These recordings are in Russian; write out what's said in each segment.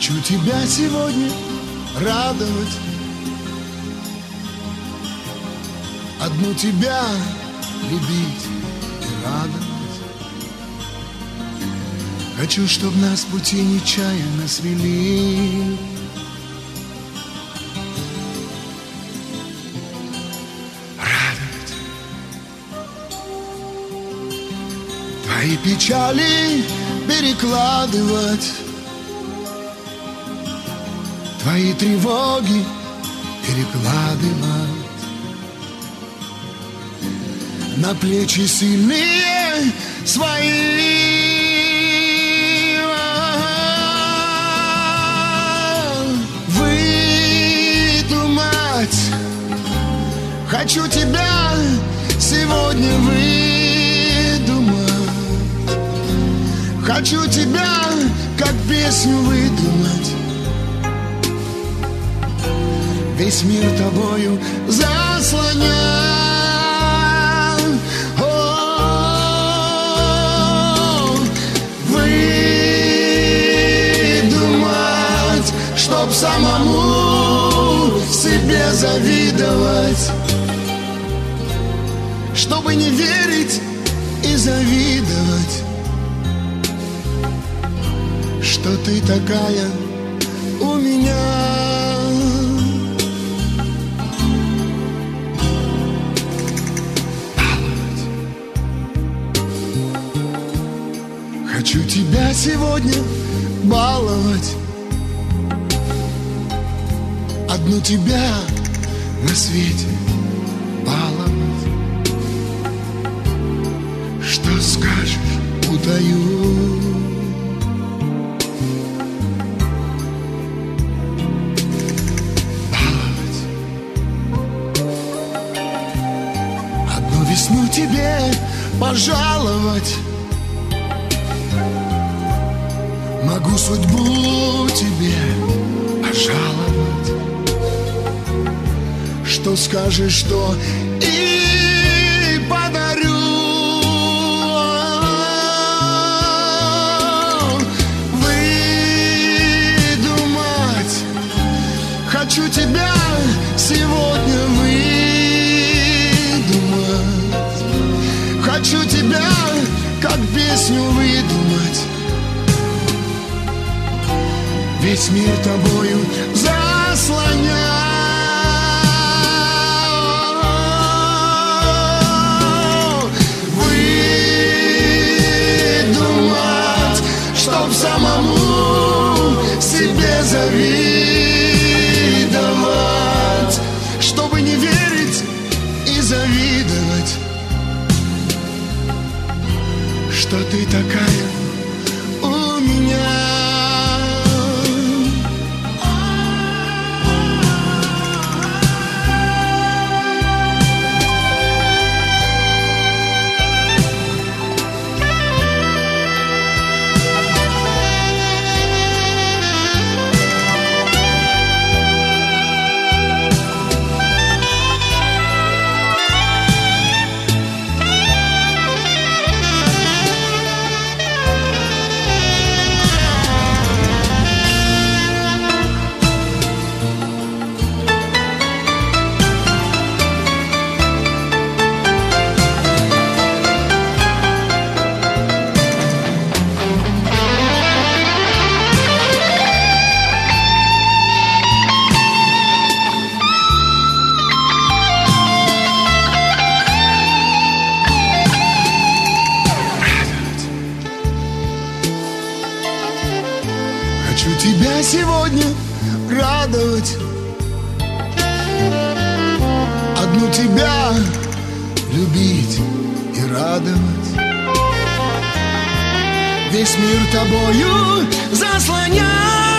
Хочу тебя сегодня радовать. Одну тебя любить и радовать. Хочу, чтоб нас пути нечаянно свели. Радовать. Твои печали перекладывать Твои тревоги перекладывать. На плечи сильные свои. Выдумать. Хочу тебя сегодня выдумать. Хочу тебя как песню выдумать Весь мир тобою заслонял. Выдумать, чтоб самому себе завидовать Чтобы не верить и завидовать Что ты такая у меня Хочу тебя сегодня баловать. Одну тебя на свете баловать. Что скажешь, утаю. Баловать. Одну весну тебе пожаловать Могу судьбу тебе пожаловать. Что скажешь, что и подарю. Выдумать Хочу тебя сегодня выдумать. Хочу тебя как песню выдумать Весь мир тобою заслонял. Выдумать, чтоб самому себе завидовать Чтобы не верить и завидовать Что ты такая сегодня радовать. Одну тебя любить и радовать. Весь мир тобою заслонял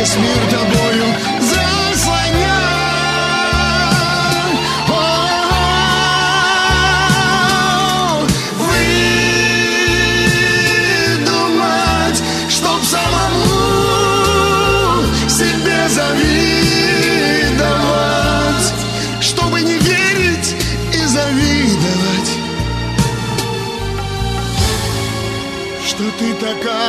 весь мир тобою -о Выдумать, чтоб самому себе завидовать, чтобы не верить и завидовать, что ты такая.